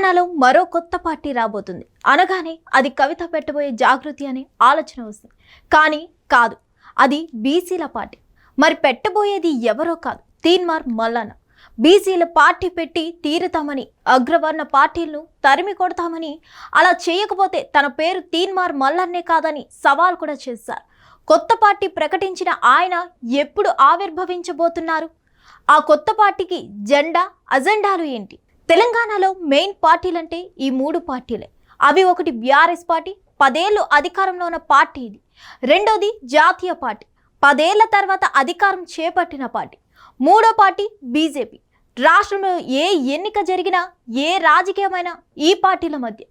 తెలంగాణలో మరో కొత్త పార్టీ రాబోతుంది. అనగానే అది కవిత పెట్టబోయే జాగృతి అనే ఆలోచన వస్తుంది. కానీ కాదు అది బీసీల పార్టీ. మరి పెట్టబోయేది ఎవరో కాదు తీన్మార్ మల్లన్న. బీసీల పార్టీ పెట్టి తీరుతామని అగ్రవర్ణ పార్టీలను తరిమి కొడతామని అలా చేయకపోతే తన పేరు తీన్మార్ మల్లన్నే కాదని సవాల్ కూడా చేశారు. కొత్త పార్టీ ప్రకటించిన ఆయన ఎప్పుడు ఆవిర్భవించబోతున్నారు? ఆ కొత్త పార్టీకి జెండా అజెండాలు ఏంటి? తెలంగాణలో మెయిన్ పార్టీలంటే ఈ మూడు పార్టీలే. అవి ఒకటి బీఆర్ఎస్ పార్టీ పదేళ్ళు అధికారంలో ఉన్న పార్టీ ఇది. రెండోది జాతీయ పార్టీ పదేళ్ళ తర్వాత అధికారం చేపట్టిన పార్టీ. మూడో పార్టీ బీజేపీ. రాష్ట్రంలో ఏ ఎన్నిక జరిగినా ఏ రాజకీయమైనా ఈ పార్టీల మధ్య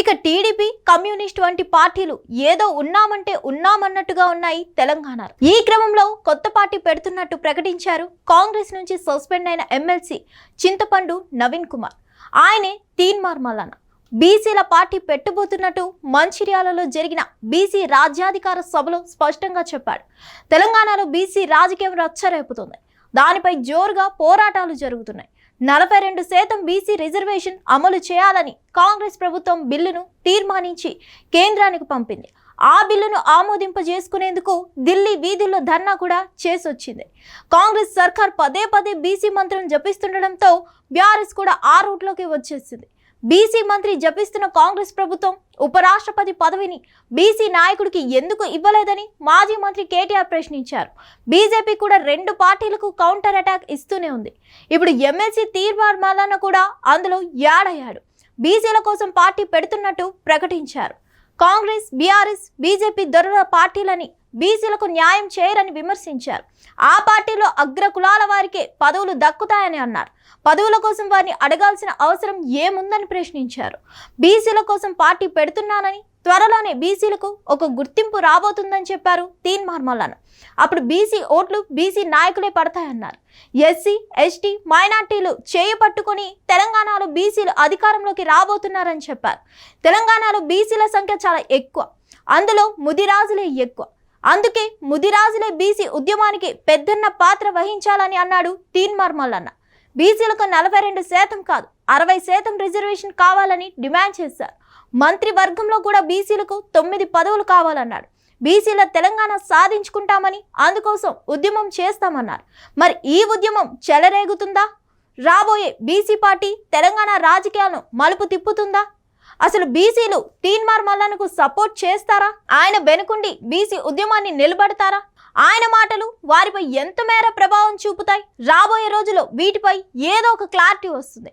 ఇక టీడీపీ కమ్యూనిస్ట్ వంటి పార్టీలు ఏదో ఉన్నామంటే ఉన్నామన్నట్టుగా ఉన్నాయి తెలంగాణలో. ఈ క్రమంలో కొత్త పార్టీ పెడుతున్నట్టు ప్రకటించారు కాంగ్రెస్ నుంచి సస్పెండ్ అయిన ఎమ్మెల్సీ చింతపండు నవీన్ కుమార్. ఆయనే తీన్మార్ మల్లన్న బీసీల పార్టీ పెట్టబోతున్నట్టు మంచిర్యాలలో జరిగిన బీసీ రాజ్యాధికార సభలో స్పష్టంగా చెప్పాడు. తెలంగాణలో బీసీ రాజకీయం రచ్చరేపుతుంది. దానిపై జోరుగా పోరాటాలు జరుగుతున్నాయి. నలభై రెండు శాతం బీసీ రిజర్వేషన్ అమలు చేయాలని కాంగ్రెస్ ప్రభుత్వం బిల్లును తీర్మానించి కేంద్రానికి పంపింది. ఆ బిల్లును ఆమోదింపజేసుకునేందుకు ఢిల్లీ వీధుల్లో ధర్నా కూడా చేసొచ్చింది. కాంగ్రెస్ సర్కార్ పదే పదే బీసీ మంత్రం జపిస్తుండడంతో బీఆర్ఎస్ కూడా ఆ రూట్లోకి వచ్చేసింది. బీసీ మంత్రి జపిస్తున్న కాంగ్రెస్ ప్రభుత్వం ఉపరాష్ట్రపతి పదవిని బీసీ నాయకుడికి ఎందుకు ఇవ్వలేదని మాజీ మంత్రి కేటీఆర్ ప్రశ్నించారు. బీజేపీ కూడా రెండు పార్టీలకు కౌంటర్ అటాక్ ఇస్తూనే ఉంది. ఇప్పుడు ఎమ్మెల్సీ తీర్మార్ మాలన్న కూడా అందులో యాడయ్యాడు. బీసీల కోసం పార్టీ పెడుతున్నట్టు ప్రకటించారు. కాంగ్రెస్ బీఆర్ఎస్ బీజేపీ దొరల పార్టీలని బీసీలకు న్యాయం చేయరని విమర్శించారు. ఆ పార్టీలో అగ్ర కులాల వారికే పదవులు దక్కుతాయని అన్నారు. పదవుల కోసం వారిని అడగాల్సిన అవసరం ఏముందని ప్రశ్నించారు. బీసీల కోసం పార్టీ పెడుతున్నానని త్వరలోనే బీసీలకు ఒక గుర్తింపు రాబోతుందని చెప్పారు తీన్ మార్మల్లన్న అప్పుడు బీసీ ఓట్లు బీసీ నాయకులే పడతాయన్నారు. ఎస్సీ ఎస్టీ మైనార్టీలు చేయపట్టుకొని తెలంగాణలో బీసీలు అధికారంలోకి రాబోతున్నారని చెప్పారు. తెలంగాణలో బీసీల సంఖ్య చాలా ఎక్కువ. అందులో ముదిరాజులే ఎక్కువ. అందుకే ముదిరాజులే బీసీ ఉద్యమానికి పెద్దన్న పాత్ర వహించాలని అన్నాడు థీన్ మార్మల్ అన్న బీసీలకు నలభై రెండు శాతం కాదు అరవై శాతం రిజర్వేషన్ కావాలని డిమాండ్ చేశారు. మంత్రివర్గంలో కూడా బీసీలకు తొమ్మిది పదవులు కావాలన్నాడు బీసీల తెలంగాణ సాధించుకుంటామని అందుకోసం ఉద్యమం చేస్తామన్నారు. మరి ఈ ఉద్యమం చెలరేగుతుందా? రాబోయే బీసీ పార్టీ తెలంగాణ రాజకీయాలను మలుపు తిప్పుతుందా? అసలు బీసీలు తీన్మార్ మల్లన్నకు సపోర్ట్ చేస్తారా? ఆయన వెనుకుండి బీసీ ఉద్యమాన్ని నిలబడతారా? ఆయన మాటలు వారిపై ఎంత మేర ప్రభావం చూపుతాయి? రాబోయే రోజుల్లో వీటిపై ఏదో ఒక క్లారిటీ వస్తుంది.